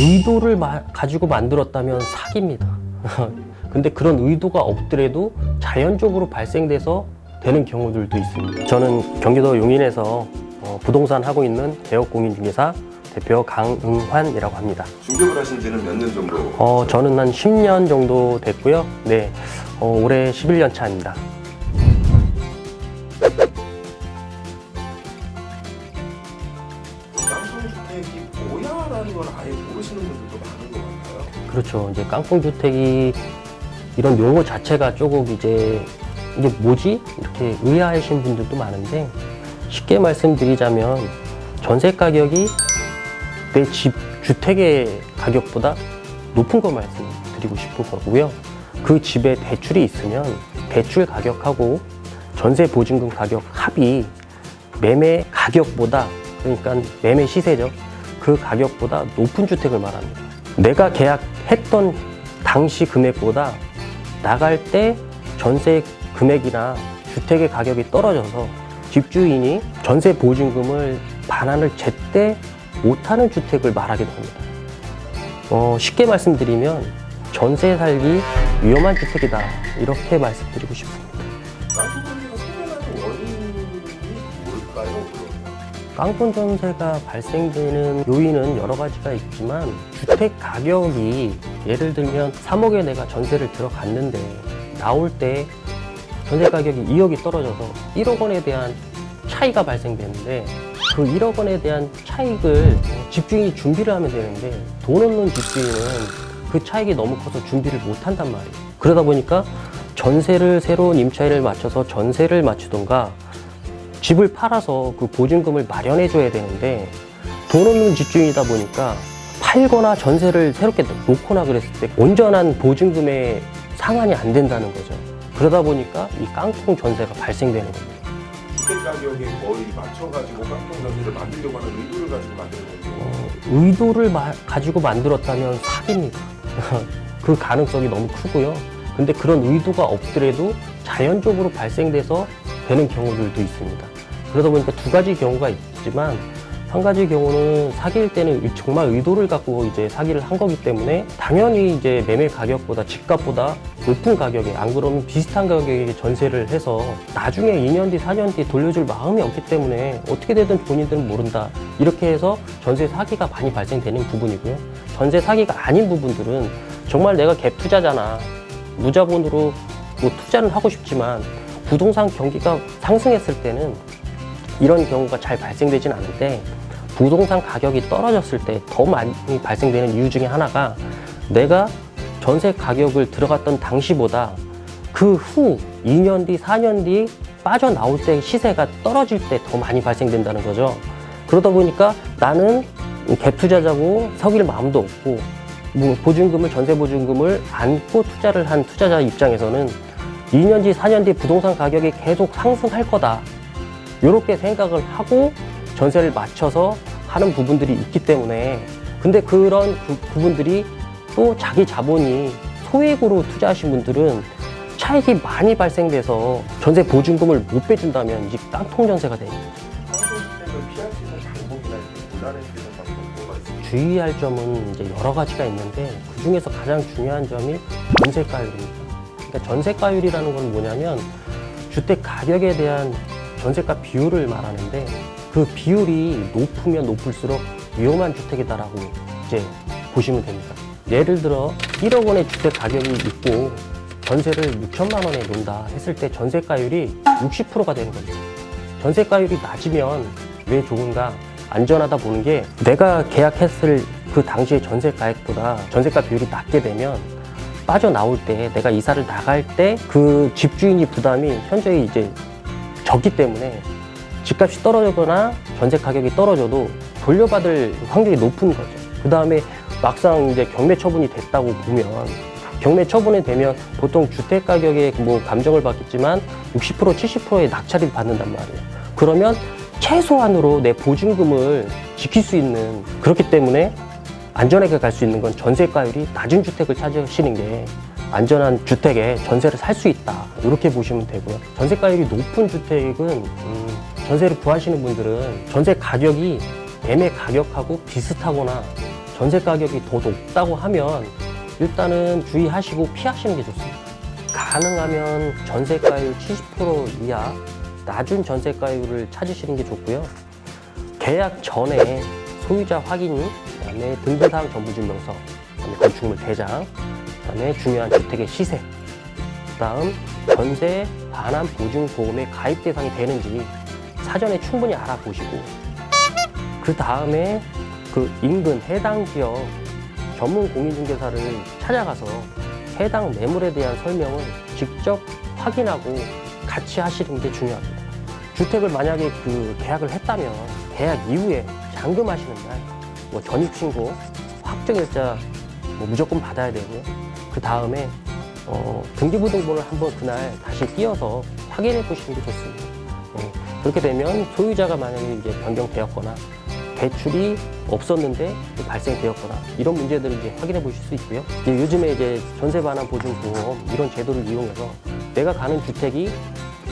의도를 마- 가지고 만들었다면 사기입니다. 근데 그런 의도가 없더라도 자연적으로 발생돼서 되는 경우들도 있습니다. 저는 경기도 용인에서 어, 부동산 하고 있는 대역공인중개사 대표 강응환이라고 합니다. 중개를 하신 지는 몇 년 정도? 어, 저는 한 10년 정도 됐고요. 네, 어, 올해 11년 차입니다. 깡통주택이 뭐야라는 걸 아예 모르시는 분들도 많은 것 같아요. 그렇죠. 이제 깡통주택이 이런 용어 자체가 조금 이제 이게 뭐지? 이렇게 의아하신 분들도 많은데 쉽게 말씀드리자면 전세 가격이 내 집 주택의 가격보다 높은 거 말씀드리고 싶은 거고요. 그 집에 대출이 있으면 대출 가격하고 전세 보증금 가격 합이 매매 가격보다 그러니까 매매 시세죠. 그 가격보다 높은 주택을 말합니다. 내가 계약했던 당시 금액보다 나갈 때 전세 금액이나 주택의 가격이 떨어져서 집주인이 전세 보증금을 반환을 제때 못하는 주택을 말하게 됩니다. 어, 쉽게 말씀드리면 전세 살기 위험한 주택이다 이렇게 말씀드리고 싶습니다. 깡통 전세가 발생되는 요인은 여러 가지가 있지만 주택 가격이 예를 들면 3억에 내가 전세를 들어갔는데 나올 때 전세 가격이 2억이 떨어져서 1억 원에 대한 차이가 발생되는데 그 1억 원에 대한 차익을 집주인이 준비를 하면 되는데 돈 없는 집주인은 그 차익이 너무 커서 준비를 못 한단 말이에요. 그러다 보니까 전세를 새로운 임차인을 맞춰서 전세를 맞추던가 집을 팔아서 그 보증금을 마련해 줘야 되는데 돈 없는 집주인이다 보니까 팔거나 전세를 새롭게 놓거나 그랬을 때 온전한 보증금의 상환이 안 된다는 거죠. 그러다 보니까 이 깡통 전세가 발생되는 겁니다. 주택 가격에 거의 맞춰가지고 깡통 전세를 만들려고 하는 의도를 가지고 만드는 거죠. 어, 의도를 마- 가지고 만들었다면 사기입니다. 그 가능성이 너무 크고요. 근데 그런 의도가 없더라도 자연적으로 발생돼서 되는 경우들도 있습니다. 그러다 보니까 두 가지 경우가 있지만 한 가지 경우는 사기일 때는 정말 의도를 갖고 이제 사기를 한 거기 때문에 당연히 이제 매매 가격보다 집값보다 높은 가격에 안 그러면 비슷한 가격에 전세를 해서 나중에 2년 뒤, 4년 뒤 돌려줄 마음이 없기 때문에 어떻게 되든 본인들은 모른다. 이렇게 해서 전세 사기가 많이 발생되는 부분이고요. 전세 사기가 아닌 부분들은 정말 내가 갭 투자잖아. 무자본으로 뭐 투자는 하고 싶지만 부동산 경기가 상승했을 때는 이런 경우가 잘 발생되진 않은데 부동산 가격이 떨어졌을 때 더 많이 발생되는 이유 중에 하나가 내가 전세 가격을 들어갔던 당시보다 그 후 2년 뒤, 4년 뒤 빠져나올 때 시세가 떨어질 때 더 많이 발생된다는 거죠. 그러다 보니까 나는 갭 투자자고 석일 마음도 없고 뭐 보증금을 전세 보증금을 안고 투자를 한 투자자 입장에서는 2년 뒤, 4년 뒤 부동산 가격이 계속 상승할 거다. 이렇게 생각을 하고 전세를 맞춰서 하는 부분들이 있기 때문에 근데 그런 그 부분들이 또 자기 자본이 소액으로 투자하신 분들은 차익이 많이 발생돼서 전세 보증금을 못 빼준다면 이제 깡통 전세가 됩니다. 주의할 점은 이제 여러 가지가 있는데 그 중에서 가장 중요한 점이 전세가율입니다. 그러니까 전세가율이라는 건 뭐냐면 주택 가격에 대한 전세가 비율을 말하는데 그 비율이 높으면 높을수록 위험한 주택이다라고 이제 보시면 됩니다. 예를 들어 1억 원의 주택 가격이 있고 전세를 6천만 원에 놓는다 했을 때 전세가율이 60%가 되는 거죠. 전세가율이 낮으면 왜 좋은가? 안전하다 보는 게 내가 계약했을 그 당시의 전세 가액보다 전세가 비율이 낮게 되면 빠져나올 때 내가 이사를 나갈 때 그 집주인이 부담이 현저히 이제 적기 때문에 집값이 떨어지거나 전세 가격이 떨어져도 돌려받을 확률이 높은 거죠. 그 다음에 막상 이제 경매 처분이 됐다고 보면 경매 처분이 되면 보통 주택 가격에 뭐 감정을 받겠지만 60% 70%의 낙찰을 받는단 말이에요. 그러면 최소한으로 내 보증금을 지킬 수 있는 그렇기 때문에 안전하게 갈 수 있는 건 전세가율이 낮은 주택을 찾으시는 게 안전한 주택에 전세를 살 수 있다 이렇게 보시면 되고요 전세가율이 높은 주택은 음, 전세를 구하시는 분들은 전세 가격이 매매 가격하고 비슷하거나 전세 가격이 더 높다고 하면 일단은 주의하시고 피하시는 게 좋습니다. 가능하면 전세가율 70% 이하 낮은 전세가율을 찾으시는 게 좋고요. 계약 전에 소유자 확인, 그다음에 등기사항 전부증명서, 그다음에 건축물 대장, 그다음에 중요한 주택의 시세, 그다음 전세 반환 보증 보험에 가입 대상이 되는지 사전에 충분히 알아보시고 그 다음에 그 인근 해당 지역 전문 공인중개사를 찾아가서 해당 매물에 대한 설명을 직접 확인하고 같이 하시는 게 중요합니다. 주택을 만약에 그 계약을 했다면 계약 이후에 잔금하시는 날 뭐 전입신고, 확정일자 뭐 무조건 받아야 되고요. 그 다음에 어, 등기부등본을 한번 그날 다시 띄어서 확인해 보시는 게 좋습니다. 예, 그렇게 되면 소유자가 만약에 이제 변경되었거나 대출이 없었는데 또 발생되었거나 이런 문제들을 이제 확인해 보실 수 있고요. 이제 요즘에 이제 전세 반환 보증 보험 이런 제도를 이용해서 내가 가는 주택이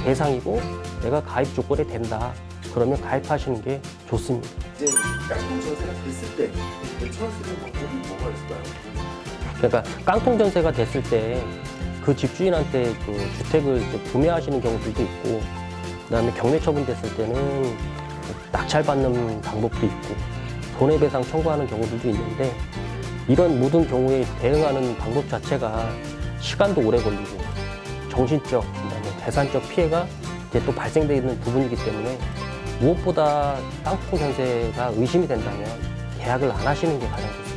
대상이고 내가 가입 조건에 된다. 그러면 가입하시는 게 좋습니다. 이제 깡통 전세가 됐을 때 대처할 수 있는 방법이 뭐가 있을까요? 그러니까 깡통 전세가 됐을 때 그 집주인한테 그 주택을 이제 구매하시는 경우들도 있고 그다음에 경매 처분됐을 때는 낙찰받는 방법도 있고 손해배상 청구하는 경우들도 있는데 이런 모든 경우에 대응하는 방법 자체가 시간도 오래 걸리고 정신적 그다음에 재산적 피해가 이제 또 발생되는 부분이기 때문에 무엇보다 땅콩 전세가 의심이 된다면 계약을 안 하시는 게 가장 좋습니다.